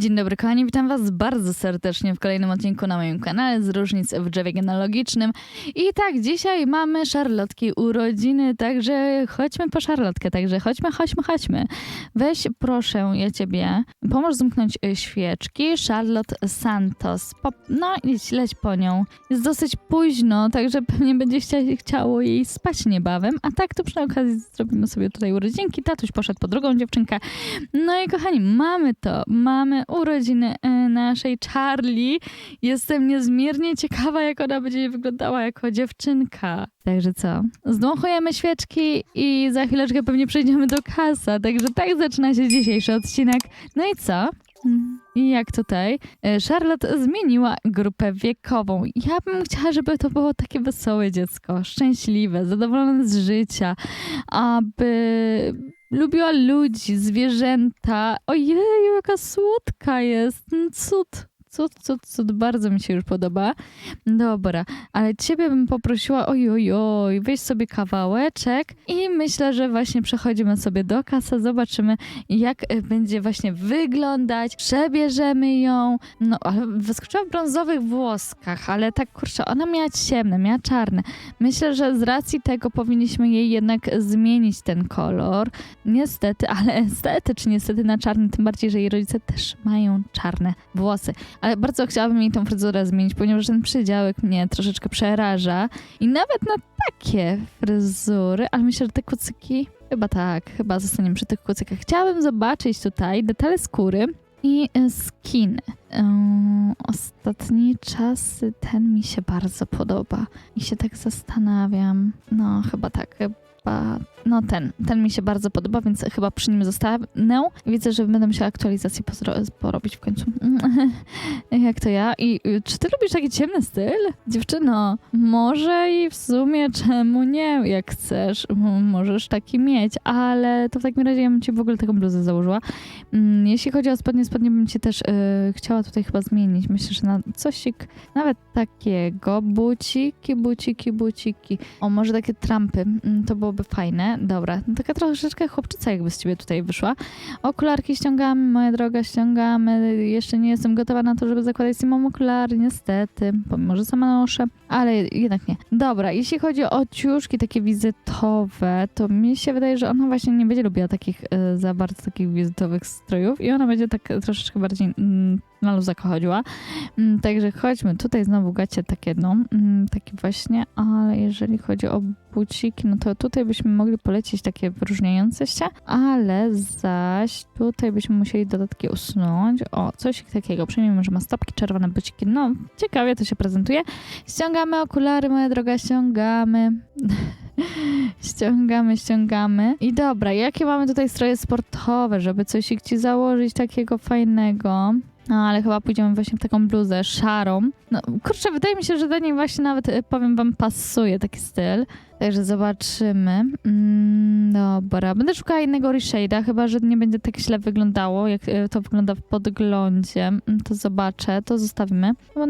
Dzień dobry kochani, witam was bardzo serdecznie w kolejnym odcinku na moim kanale z różnic w drzewie genealogicznym. I tak, dzisiaj mamy Szarlotki urodziny, także chodźmy po Szarlotkę, także chodźmy, chodźmy, chodźmy. Weź proszę ja ciebie, pomóż zamknąć y, świeczki, Charlotte Santos. Pop, no idź, leć po nią. Jest dosyć późno, także pewnie będzie chcia, chciało jej spać niebawem, a tak to przy okazji zrobimy sobie tutaj urodzinki. Tatuś poszedł po drugą dziewczynkę. No i kochani, mamy to, mamy urodziny y, naszej Charlie. Jestem niezmiernie ciekawa, jak ona będzie wyglądała jako dziewczynka. Także co? Zdmuchujemy świeczki i za chwileczkę pewnie przejdziemy do kasa. Także tak zaczyna się dzisiejszy odcinek. No i co? I jak tutaj? E, Charlotte zmieniła grupę wiekową. Ja bym chciała, żeby to było takie wesołe dziecko, szczęśliwe, zadowolone z życia, aby lubiła ludzi, zwierzęta. Ojeju, jaka słodka jest. Mm, Cud. Cud, cud, cud, bardzo mi się już podoba. Dobra, ale ciebie bym poprosiła, oj, oj, oj, weź sobie kawałeczek i myślę, że właśnie przechodzimy sobie do kasy, zobaczymy jak e, będzie właśnie wyglądać, przebierzemy ją, no ale wyskoczyła w brązowych włoskach, ale tak kurczę, ona miała ciemne, miała czarne. Myślę, że z racji tego powinniśmy jej jednak zmienić ten kolor. Niestety, ale niestety czy niestety na czarny, tym bardziej, że jej rodzice też mają czarne włosy. Ale bardzo chciałabym jej tą fryzurę zmienić, ponieważ ten przydziałek mnie troszeczkę przeraża. I nawet na takie fryzury, ale myślę, że te kucyki, chyba tak, chyba zostaniemy przy tych kucykach. Chciałabym zobaczyć tutaj detale skóry i e, skiny. Ym, ostatni czas ten mi się bardzo podoba. I się tak zastanawiam. No, chyba tak, chyba. No ten, ten mi się bardzo podoba, więc chyba przy nim zostanę. Widzę, że będę musiała aktualizację porobić w końcu. Jak to ja? I y, czy ty lubisz taki ciemny styl? Dziewczyno, może i w sumie czemu nie? Jak chcesz, możesz taki mieć, ale to w takim razie ja bym ci w ogóle taką bluzę założyła. Mm, Jeśli chodzi o spodnie, spodnie bym cię też y, chciała tutaj chyba zmienić. Myślę, że na cosik nawet takiego. Buciki, buciki, buciki. O, może takie trampy. Mm, To byłoby fajne. Dobra, no taka troszeczkę chłopczyca jakby z ciebie tutaj wyszła. Okularki ściągamy, moja droga, ściągamy. Jeszcze nie jestem gotowa na to, żeby zakładać samą okulary, niestety. Pomimo, że sama noszę, ale jednak nie. Dobra, jeśli chodzi o ciuszki takie wizytowe, to mi się wydaje, że ona właśnie nie będzie lubiła takich e, za bardzo takich wizytowych strojów i ona będzie tak troszeczkę bardziej mm, na luzaka chodziła. Mm, Także chodźmy. Tutaj znowu gacie takie, no, mm, takie właśnie, ale jeżeli chodzi o buciki, no to tutaj byśmy mogli polecić takie wyróżniające się, ale zaś tutaj byśmy musieli dodatki usunąć. O, coś takiego. Przyjmijmy, że ma stopki, czerwone buciki. No, ciekawie to się prezentuje. Ściągamy okulary, moja droga, ściągamy. ściągamy, ściągamy. I dobra, jakie mamy tutaj stroje sportowe, żeby coś ci założyć takiego fajnego? No, ale chyba pójdziemy właśnie w taką bluzę szarą. No, kurczę, wydaje mi się, że do niej właśnie nawet, y, powiem wam, pasuje taki styl. Także zobaczymy. Mm, dobra, będę szukała innego reshade'a, chyba, że nie będzie tak źle wyglądało, jak y, to wygląda w podglądzie. Mm, To zobaczę, to zostawimy. Bo...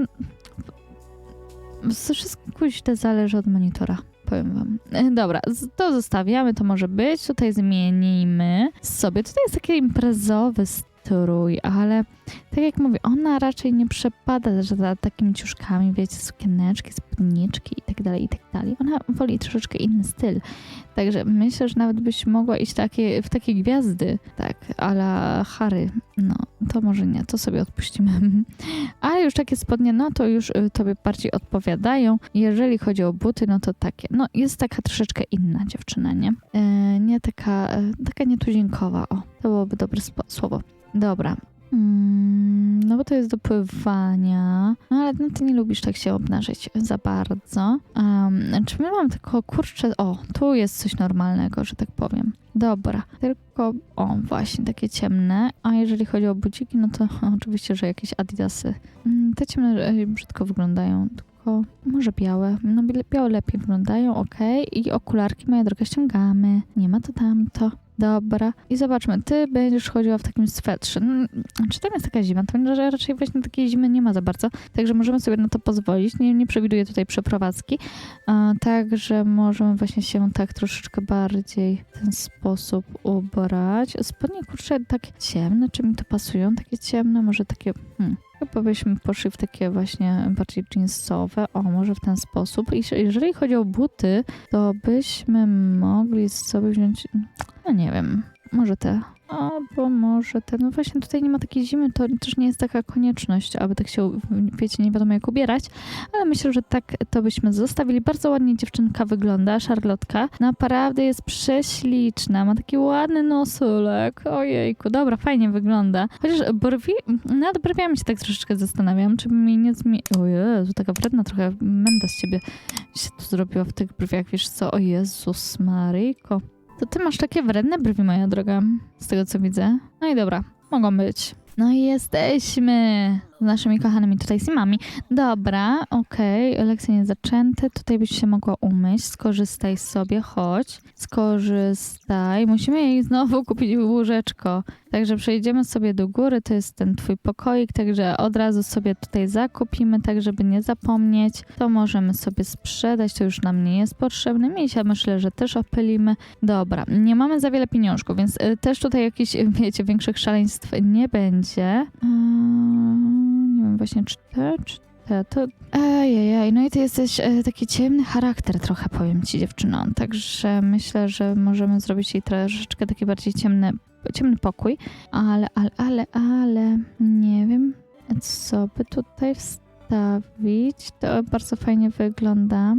To wszystko zależy od monitora. Powiem wam. E, Dobra, to zostawiamy, to może być. Tutaj zmienimy sobie. Tutaj jest taki imprezowy ale tak jak mówię, ona raczej nie przepada za- takimi ciuszkami, wiecie, sukieneczki, spódniczki i tak dalej, i tak. Ona woli troszeczkę inny styl. Także myślę, że nawet byś mogła iść takie, w takie gwiazdy, tak, ala Harry. No, to może nie, to sobie odpuścimy. Ale już takie spodnie, no to już y, tobie bardziej odpowiadają. Jeżeli chodzi o buty, no to takie. No, jest taka troszeczkę inna dziewczyna, nie? E, nie taka, e, taka nietuzinkowa, o. To byłoby dobre słowo. Dobra. Mm, no bo to jest do pływania. No ale no, ty nie lubisz tak się obnażyć za bardzo. Um, czy my mam tylko kurczę... O, tu jest coś normalnego, że tak powiem. Dobra, tylko o właśnie takie ciemne. A jeżeli chodzi o buciki, no to oczywiście, że jakieś adidasy. Mm, Te ciemne e, brzydko wyglądają, tylko może białe. No białe lepiej wyglądają, ok. I okularki, moja droga, ściągamy. Nie ma to tamto. Dobra. I zobaczmy, ty będziesz chodziła w takim swetrze. No, czy tam jest taka zima? To że raczej właśnie takiej zimy nie ma za bardzo. Także możemy sobie na to pozwolić. Nie, nie przewiduję tutaj przeprowadzki. Także możemy właśnie się tak troszeczkę bardziej w ten sposób ubrać. Spodnie kurczę takie ciemne, czy mi to pasują? Takie ciemne, może takie... Hmm. Chyba byśmy poszli w takie właśnie bardziej jeansowe. O, może w ten sposób. I jeżeli chodzi o buty, to byśmy mogli sobie wziąć... No nie wiem, może te. Albo może te. No właśnie tutaj nie ma takiej zimy, to też nie jest taka konieczność, aby tak się, wiecie, nie wiadomo jak ubierać, ale myślę, że tak to byśmy zostawili. Bardzo ładnie dziewczynka wygląda, szarlotka. Naprawdę jest prześliczna, ma taki ładny nosulek. Ojejku, dobra, fajnie wygląda. Chociaż brwi, nad brwiami się tak troszeczkę zastanawiam, czy mi nie zmieni... O Jezu, taka wredna trochę menda z ciebie się tu zrobiła w tych brwiach, wiesz co? O Jezus Maryjko. To ty masz takie wredne brwi, moja droga, z tego co widzę. No i dobra, mogą być. No i jesteśmy z naszymi kochanymi tutaj simami. Dobra, okej, okay. lekcje nie zaczęte. Tutaj byś się mogła umyć. Skorzystaj sobie, chodź. Skorzystaj. Musimy jej znowu kupić łóżeczko. Także przejdziemy sobie do góry. To jest ten twój pokoik, także od razu sobie tutaj zakupimy, tak żeby nie zapomnieć. To możemy sobie sprzedać, to już nam nie jest potrzebne. Misia myślę, że też opylimy. Dobra, nie mamy za wiele pieniążków, więc y, też tutaj jakichś, wiecie, większych szaleństw nie będzie. Hmm, nie wiem właśnie, czy te, czy te, to... Ejejej, no i ty jesteś e, taki ciemny charakter trochę, powiem ci dziewczyno. Także myślę, że możemy zrobić jej troszeczkę taki bardziej ciemny, ciemny pokój. Ale, ale, ale, ale, nie wiem, co by tutaj wstawić. To bardzo fajnie wygląda,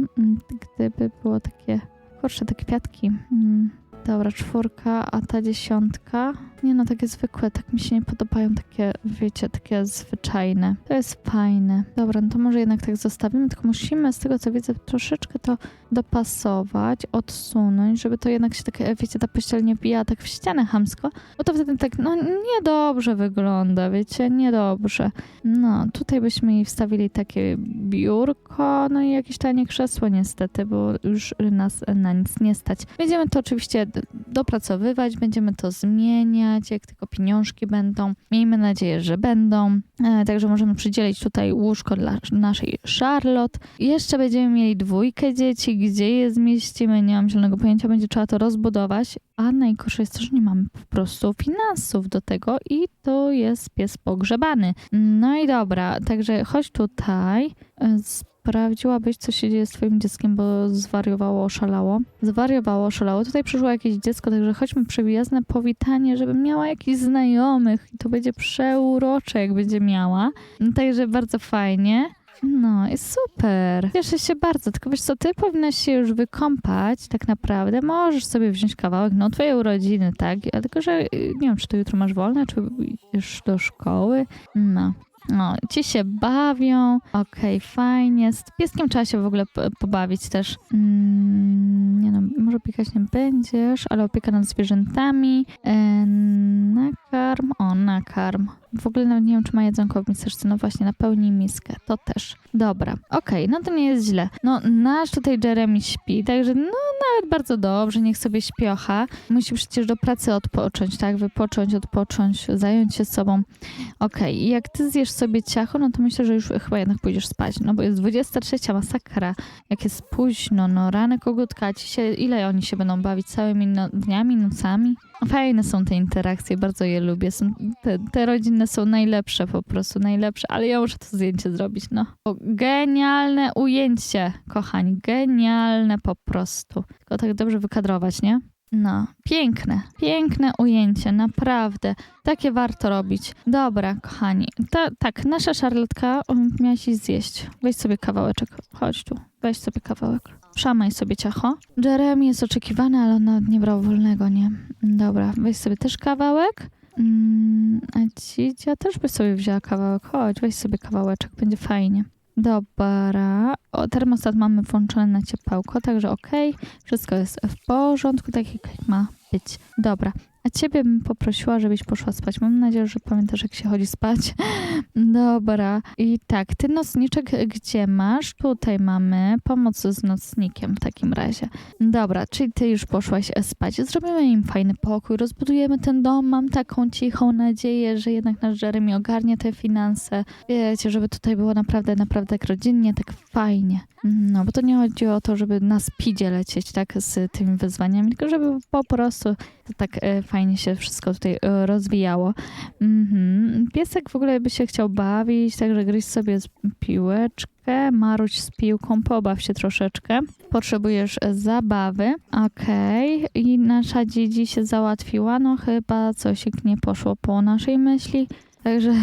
gdyby było takie, kurczę, te kwiatki. Mm. Dobra, czwórka, a ta dziesiątka. Nie no, takie zwykłe, tak mi się nie podobają, takie, wiecie, takie zwyczajne. To jest fajne. Dobra, no to może jednak tak zostawimy, tylko musimy z tego co widzę troszeczkę to dopasować, odsunąć, żeby to jednak się tak, wiecie, ta pościel nie wbijała tak w ścianę hamsko, bo to wtedy tak, no niedobrze wygląda, wiecie, niedobrze. No, tutaj byśmy jej wstawili takie biurko, no i jakieś tanie krzesło niestety, bo już nas na nic nie stać. Będziemy to oczywiście dopracowywać, będziemy to zmieniać, jak tylko pieniążki będą. Miejmy nadzieję, że będą. E, także możemy przydzielić tutaj łóżko dla naszej Charlotte. Jeszcze będziemy mieli dwójkę dzieci, gdzie je zmieścimy, nie mam zielonego pojęcia, będzie trzeba to rozbudować. A najgorsze jest to, że nie mamy po prostu finansów do tego i to jest pies pogrzebany. No i dobra, także chodź tutaj. Sprawdziłabyś, co się dzieje z twoim dzieckiem, bo zwariowało, oszalało. Zwariowało, oszalało. Tutaj przyszło jakieś dziecko, także chodźmy przyjazne powitanie, żeby miała jakichś znajomych i to będzie przeurocze, jak będzie miała. No, także bardzo fajnie. No, jest super. Cieszę się bardzo, tylko wiesz co, ty powinnaś się już wykąpać tak naprawdę. Możesz sobie wziąć kawałek, no twojej urodziny, tak? Tylko, że y, nie wiem, czy to jutro masz wolne, czy już do szkoły. No, no, ci się bawią, okej, okay, fajnie. Z pieskiem trzeba się w ogóle pobawić też. Mm, nie no, może opiekać nie będziesz, ale opieka nad zwierzętami. E, nakarm, o, nakarm. W ogóle nawet nie wiem, czy ma jedzonko w miseczce. No właśnie, napełnij miskę. To też. Dobra, okej, okay, no to nie jest źle. No, nasz tutaj Jeremy śpi, także no nawet bardzo dobrze, niech sobie śpiocha. Musi przecież do pracy odpocząć, tak? Wypocząć, odpocząć, zająć się sobą. Okej, okay, jak ty zjesz sobie ciacho, no to myślę, że już chyba jednak pójdziesz spać, no bo jest 23, masakra. Jak jest późno, no rany kogutka, ci się, ile oni się będą bawić całymi no, dniami, nocami? Fajne są te interakcje, bardzo je lubię. Są, te, te rodzinne są najlepsze po prostu, najlepsze, ale ja muszę to zdjęcie zrobić, no. Genialne ujęcie, kochani, genialne po prostu. Tylko tak dobrze wykadrować, nie? No, piękne, piękne ujęcie, naprawdę. Takie warto robić. Dobra, kochani. Ta, tak, nasza szarlotka miałaś iść zjeść. Weź sobie kawałeczek. Chodź tu, weź sobie kawałek. Przamaj sobie ciacho. Jeremy jest oczekiwany, ale on nawet nie brał wolnego, nie? Dobra, weź sobie też kawałek. Mm, a Cicia też by sobie wzięła kawałek. Chodź, weź sobie kawałeczek, będzie fajnie. Dobra. O, termostat mamy włączony na ciepełko, także ok. Wszystko jest w porządku, tak jak ma być. Dobra. Ciebie bym poprosiła, żebyś poszła spać. Mam nadzieję, że pamiętasz, jak się chodzi spać. Dobra. I tak, ty nocniczek gdzie masz? Tutaj mamy pomoc z nocnikiem w takim razie. Dobra, czyli ty już poszłaś spać. Zrobimy im fajny pokój, rozbudujemy ten dom. Mam taką cichą nadzieję, że jednak nasz Jeremy ogarnie te finanse. Wiecie, żeby tutaj było naprawdę, naprawdę tak rodzinnie, tak fajnie. No, bo to nie chodzi o to, żeby na speedzie lecieć, tak, z tymi wyzwaniami, tylko żeby po prostu to tak e, fajnie się wszystko tutaj e, rozwijało. Mhm. Piesek w ogóle by się chciał bawić, także gryź sobie z piłeczkę, maruć z piłką, pobaw się troszeczkę. Potrzebujesz e, zabawy, okej. I nasza dzidzi się załatwiła, no chyba coś nie poszło po naszej myśli. Także,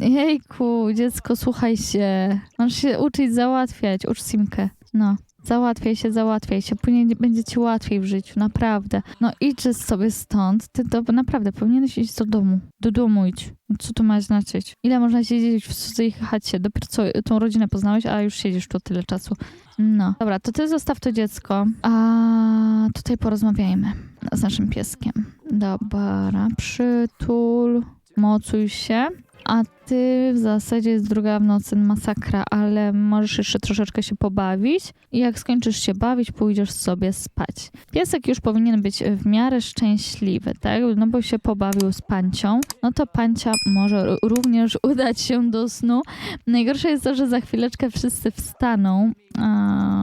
jejku, dziecko, słuchaj się. Masz się uczyć załatwiać, ucz Simkę. No, załatwiaj się, załatwiaj się. Później będzie ci łatwiej w życiu, naprawdę. No idź sobie stąd. Ty to naprawdę powinieneś iść do domu. Do domu idź. Co to ma znaczyć? Ile można siedzieć w cudzej chacie? Dopiero co tą rodzinę poznałeś, a już siedzisz tu tyle czasu. No, dobra, to ty zostaw to dziecko, a tutaj porozmawiajmy z naszym pieskiem. Dobra, przytul, mocuj się. A ty w zasadzie jest druga w nocy masakra, ale możesz jeszcze troszeczkę się pobawić i jak skończysz się bawić, pójdziesz sobie spać. Piesek już powinien być w miarę szczęśliwy, tak? No bo się pobawił z pancią, no to pancia może również udać się do snu. Najgorsze jest to, że za chwileczkę wszyscy wstaną, a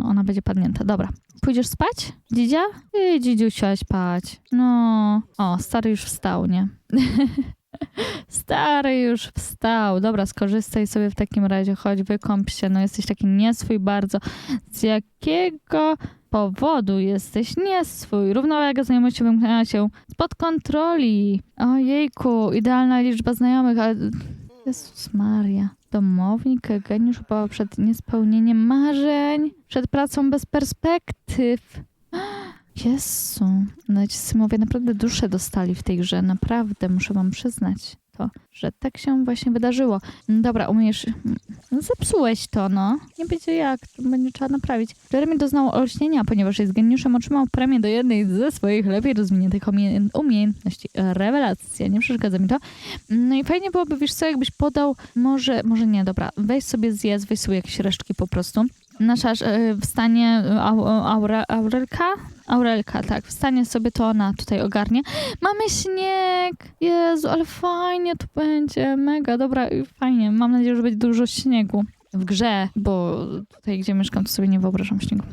ona będzie padnięta. Dobra. Pójdziesz spać? Dzidzia? Ty, dzidziu, siadź spać. No, o, stary już wstał, nie? Stary już wstał. Dobra, skorzystaj sobie w takim razie, chodź, wykąp się. No jesteś taki nieswój bardzo. Z jakiego powodu jesteś nieswój? Równowaga znajomości wymknęła się spod kontroli. Ojejku, idealna liczba znajomych, ale... Jezus Maria. Domownik, geniusz chyba przed niespełnieniem marzeń, przed pracą bez perspektyw. Jezu, no ci symowie naprawdę duszę dostali w tej grze, naprawdę, muszę wam przyznać to, że tak się właśnie wydarzyło. Dobra, umiesz... Zepsułeś to, no. Nie będzie jak, będzie trzeba naprawić. Jeremy doznał olśnienia, ponieważ jest geniuszem, otrzymał premię do jednej ze swoich lepiej rozwiniętych umie- umiejętności. Rewelacja, nie przeszkadza mi to. No i fajnie byłoby, wiesz co, jakbyś podał, może, może nie, dobra, weź sobie zjedz, weź sobie jakieś resztki po prostu. Nasza e, wstanie au, aure, Aurelka? Aurelka, tak, wstanie sobie to ona tutaj ogarnie. Mamy śnieg! Jezu, ale fajnie tu będzie, mega, dobra, fajnie. Mam nadzieję, że będzie dużo śniegu w grze, bo tutaj, gdzie mieszkam, to sobie nie wyobrażam śniegu.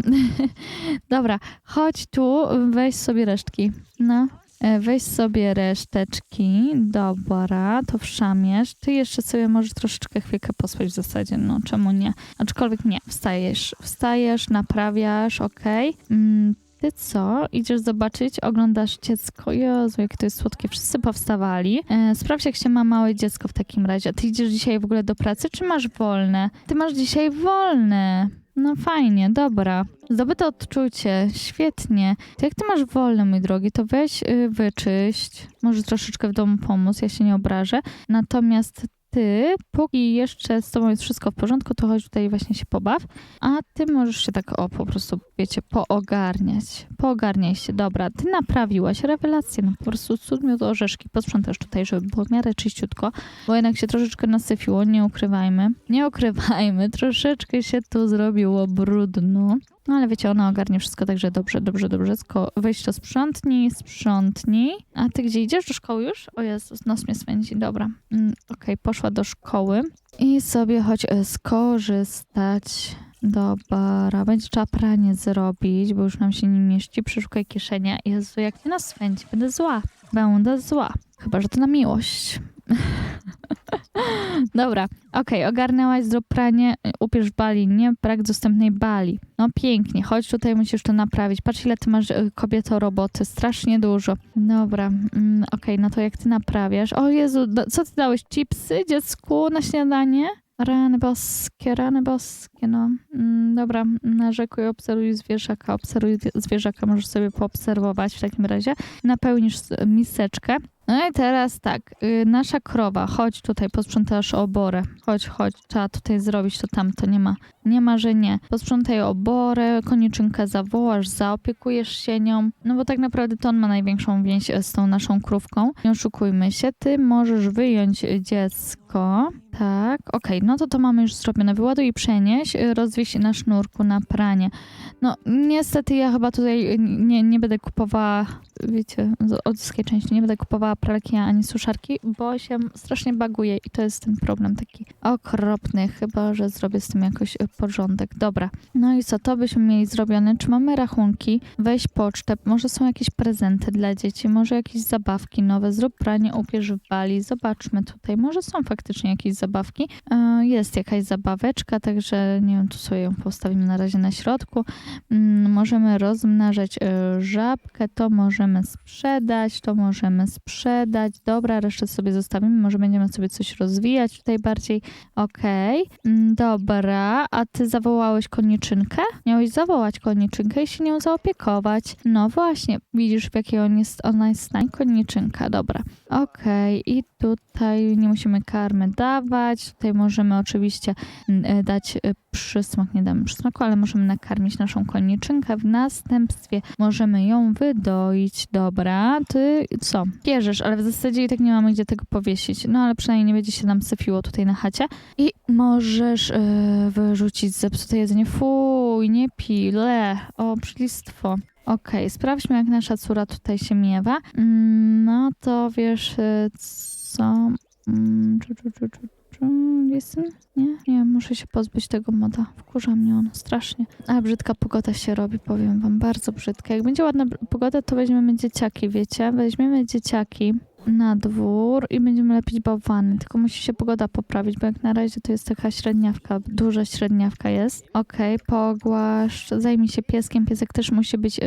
dobra, chodź tu, weź sobie resztki. No, E, Weź sobie reszteczki, dobra, to wszamiesz. Ty jeszcze sobie możesz troszeczkę chwilkę pospać w zasadzie, no czemu nie? Aczkolwiek nie, wstajesz, wstajesz, naprawiasz, okej. Mm, Ty co? Idziesz zobaczyć, oglądasz dziecko. Jezu, jakie to jest słodkie. Wszyscy powstawali. E, sprawdź, jak się ma małe dziecko w takim razie. Ty idziesz dzisiaj w ogóle do pracy, czy masz wolne? Ty masz dzisiaj wolne. No fajnie, dobra. Zdobyte odczucie, świetnie. To jak ty masz wolne, mój drogi, to weź y, wyczyść. Może troszeczkę w domu pomóc, ja się nie obrażę. Natomiast ty, póki jeszcze z tobą jest wszystko w porządku, to chodź tutaj właśnie się pobaw. A ty możesz się tak, o, po prostu, wiecie, poogarniać. Poogarniaj się, dobra. Ty naprawiłaś rewelację, no po prostu cud miód orzeszki. Posprzątasz tutaj, żeby było w miarę czyściutko, bo jednak się troszeczkę nasyfiło, nie ukrywajmy. Nie ukrywajmy, troszeczkę się tu zrobiło brudno. No ale wiecie, ona ogarnie wszystko, także dobrze, dobrze, dobrze. Tylko weź to sprzątnij. A ty gdzie idziesz? Do szkoły już? O Jezus, nos mnie swędzi, dobra. Mm, Okej, poszła do szkoły i sobie choć e, skorzystać. Dobra, będzie trzeba pranie zrobić, bo już nam się nie mieści. Przeszukaj kieszenia. Jezu, jak mnie nas swędzi, będę zła. Będę zła. Chyba, że to na miłość. Dobra, okej, ogarnęłaś, zrób upierz bali, nie? Brak dostępnej bali. No pięknie, chodź tutaj, musisz to naprawić. Patrz, ile ty masz, y, kobieto, roboty, strasznie dużo. Dobra, mm, okej, no to jak ty naprawiasz? O Jezu, do, co ty dałeś? Chipsy dziecku na śniadanie? Rany boskie, rany boskie, no. Mm, dobra, narzekuj, obserwuj zwierzaka, obserwuj zwierzaka, możesz sobie poobserwować w takim razie. Napełnisz miseczkę. No i teraz tak, y, nasza krowa, chodź tutaj, posprzątasz oborę. Chodź, chodź, trzeba tutaj zrobić to tamto, nie ma, nie ma, że nie. Posprzątaj oborę, koniczynkę zawołasz, zaopiekujesz się nią, no bo tak naprawdę to on ma największą więź e, z tą naszą krówką. Nie oszukujmy się, ty możesz wyjąć dziecko, tak, okej, no to to mamy już zrobione. Wyładuj i przenieś, y, rozwieź na sznurku, na pranie. No niestety ja chyba tutaj nie, nie będę kupowała, wiecie, od wszystkiej części, nie będę kupowała pralki ani suszarki, bo się strasznie baguje i to jest ten problem taki okropny, chyba, że zrobię z tym jakoś y, porządek. Dobra, no i co, to byśmy mieli zrobione. Czy mamy rachunki? Weź pocztę, może są jakieś prezenty dla dzieci, może jakieś zabawki nowe, zrób pranie, ubierz w bali, zobaczmy tutaj, może są faktycznie jakieś zabawki. E, Jest jakaś zabaweczka, także nie wiem, tu sobie ją postawimy na razie na środku. Mm, Możemy rozmnażać e, żabkę, to możemy sprzedać, to możemy sprzedać. Dobra, resztę sobie zostawimy, może będziemy sobie coś rozwijać tutaj bardziej. Okej, Mm, dobra, a ty zawołałeś koniczynkę? Miałeś zawołać koniczynkę i się nią zaopiekować. No właśnie, widzisz w jakiej on jest, ona jest stanie? Koniczynka, dobra. Okej, i tutaj nie musimy karmy dawać. Tutaj możemy oczywiście mm, e, dać e, przysmak, nie damy przysmaku, ale możemy nakarmić naszą koniczynkę. W następstwie możemy ją wydoić. Dobra, ty co? Bierzesz, ale w zasadzie i tak nie mamy gdzie tego powiesić. No ale przynajmniej nie będzie się nam syfiło tutaj na chacie. I możesz e, wyrzucić zepsute jedzenie. Fuj, nie pile. O, przylistwo. Okej, sprawdźmy, jak nasza córa tutaj się miewa. Mm, No to wiesz e, co? Mm, czu, czu, czu, czu. Jestem? Nie? Nie, muszę się pozbyć tego moda. Wkurza mnie on strasznie. A brzydka pogoda się robi, powiem wam, bardzo brzydka. Jak będzie ładna pogoda, to weźmiemy dzieciaki, wiecie? Weźmiemy dzieciaki na dwór i będziemy lepić bałwany. Tylko musi się pogoda poprawić, bo jak na razie to jest taka średniawka, duża średniawka jest. Okej, pogłasz, zajmij się pieskiem. Piesek też musi być yy,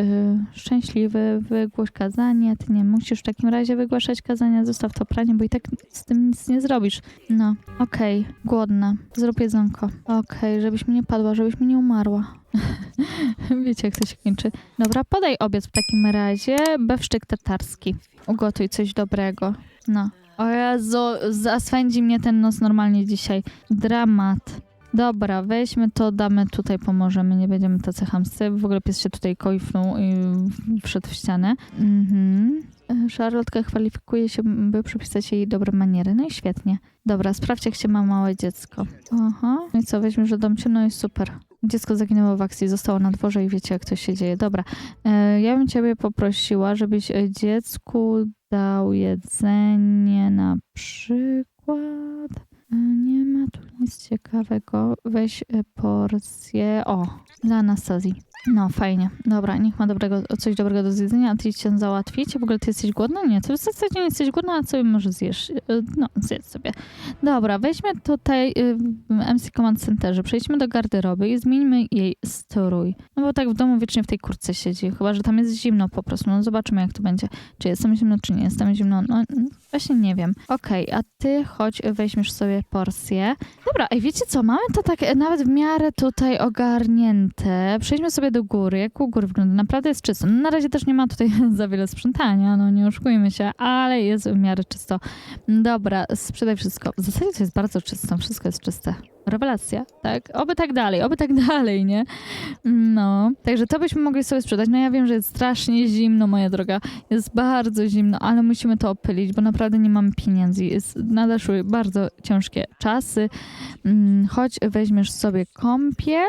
szczęśliwy, wygłoś kazanie. Ty nie musisz w takim razie wygłaszać kazania, zostaw to pranie, bo i tak z tym nic nie zrobisz. No, okej, głodna. Zrób jedzonko. Okej, żebyś mi nie padła, żebyś mi nie umarła. Wiecie, jak to się kończy. Dobra, podaj obiad w takim razie. Bewsztyk tatarski. Ugotuj coś dobrego. No. O Jezu, zaswędzi mnie ten nos normalnie dzisiaj. Dramat. Dobra, weźmy to, damy tutaj, pomożemy, nie będziemy tacy chamscy. W ogóle pies się tutaj koifnął i wszedł w ścianę. Mhm. Charlotka kwalifikuje się, by przypisać jej dobre maniery. No i świetnie. Dobra, sprawdź, jak się ma małe dziecko. Aha. No i co, weźmiesz do domcie? No i super. Dziecko zaginęło w akcji, zostało na dworze i wiecie, jak to się dzieje. Dobra, e, ja bym ciebie poprosiła, żebyś e, dziecku dał jedzenie na przykład. E, Nie ma tu nic ciekawego. Weź porcję. O, dla Anastazji. No, fajnie. Dobra, niech ma dobrego, coś dobrego do zjedzenia, a ty się załatwić. W ogóle ty jesteś głodna? Nie, ty w zasadzie nie jesteś głodna, a sobie może zjesz. E, No, zjedz sobie. Dobra, weźmy tutaj y, w MC Command Centerze, przejdźmy do garderoby i zmieńmy jej strój. No bo tak w domu wiecznie w tej kurce siedzi, chyba że tam jest zimno po prostu. No zobaczymy jak to będzie. Czy jestem zimno, czy nie jestem zimno. No właśnie nie wiem. Okej, a ty chodź, weźmiesz sobie porcję. Dobra, ej, wiecie co, mamy to tak nawet w miarę tutaj ogarnięte. Przejdźmy sobie do góry. Jak u góry wygląda? Naprawdę jest czysto. Na razie też nie ma tutaj za wiele sprzątania, no nie oszukujmy się, ale jest w miarę czysto. Dobra, sprzedaj wszystko. W zasadzie to jest bardzo czysto, wszystko jest czyste. Rewelacja, tak? Oby tak dalej, oby tak dalej, nie? No, także to byśmy mogli sobie sprzedać. No ja wiem, że jest strasznie zimno, moja droga. Jest bardzo zimno, ale musimy to opylić, bo naprawdę nie mamy pieniędzy. Jest, nadeszły bardzo ciężkie czasy. Mm, Chodź, weźmiesz sobie kąpiel.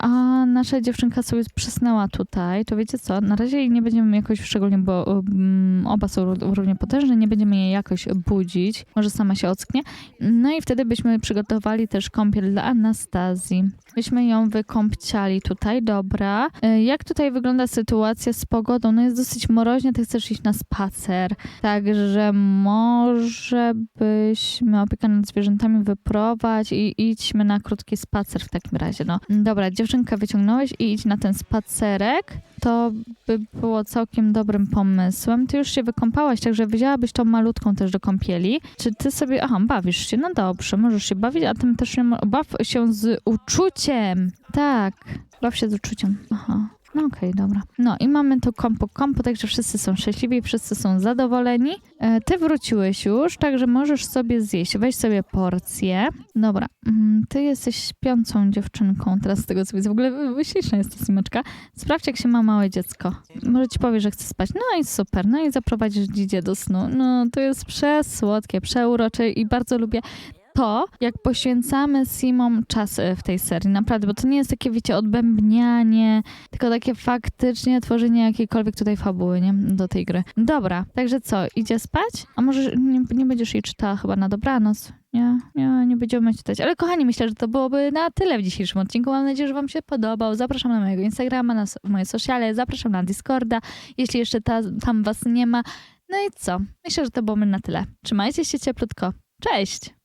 A nasza dziewczynka sobie przysnęła tutaj, to wiecie co, na razie nie będziemy jakoś szczególnie, bo um, oba są ró- równie potężne, nie będziemy jej jakoś budzić, może sama się ocknie. No i wtedy byśmy przygotowali też kąpiel dla Anastazji. Byśmy ją wykąpciali tutaj, dobra. E, Jak tutaj wygląda sytuacja z pogodą? No jest dosyć moroźnie, ty chcesz iść na spacer, także może byśmy opiekę nad zwierzętami wyprowadź i idźmy na krótki spacer w takim razie, no. Dobra, dziewczynkę wyciągnąłeś i idź na ten spacerek. To by było całkiem dobrym pomysłem. Ty już się wykąpałaś, także wzięłabyś tą malutką też do kąpieli. Czy ty sobie... Aha, bawisz się. No dobrze, możesz się bawić, a tym też się... baw się z uczuciem. Tak, baw się z uczuciem. Aha. No okej, dobra. No i mamy tu kompo kompo, także wszyscy są szczęśliwi, wszyscy są zadowoleni. E, ty wróciłeś już, także możesz sobie zjeść. Weź sobie porcję. Dobra, mm, ty jesteś śpiącą dziewczynką, teraz z tego co widzę. W ogóle wyśliczna jest ta simeczka. Sprawdź, jak się ma małe dziecko. Może ci powie, że chce spać. No i super, no i zaprowadzisz dzidzie do snu. No to jest przesłodkie, przeurocze i bardzo lubię to, jak poświęcamy Simom czas e, w tej serii, naprawdę, bo to nie jest takie, wiecie, odbębnianie, tylko takie faktycznie tworzenie jakiejkolwiek tutaj fabuły, nie? Do tej gry. Dobra, także co, idzie spać? A może nie, nie będziesz jej czytała chyba na dobranoc? Nie, nie, nie będziemy czytać. Ale kochani, myślę, że to byłoby na tyle w dzisiejszym odcinku. Mam nadzieję, że wam się podobał. Zapraszam na mojego Instagrama, na moje sociale, zapraszam na Discorda, jeśli jeszcze ta, tam was nie ma. No i co? Myślę, że to byłoby na tyle. Trzymajcie się cieplutko. Cześć!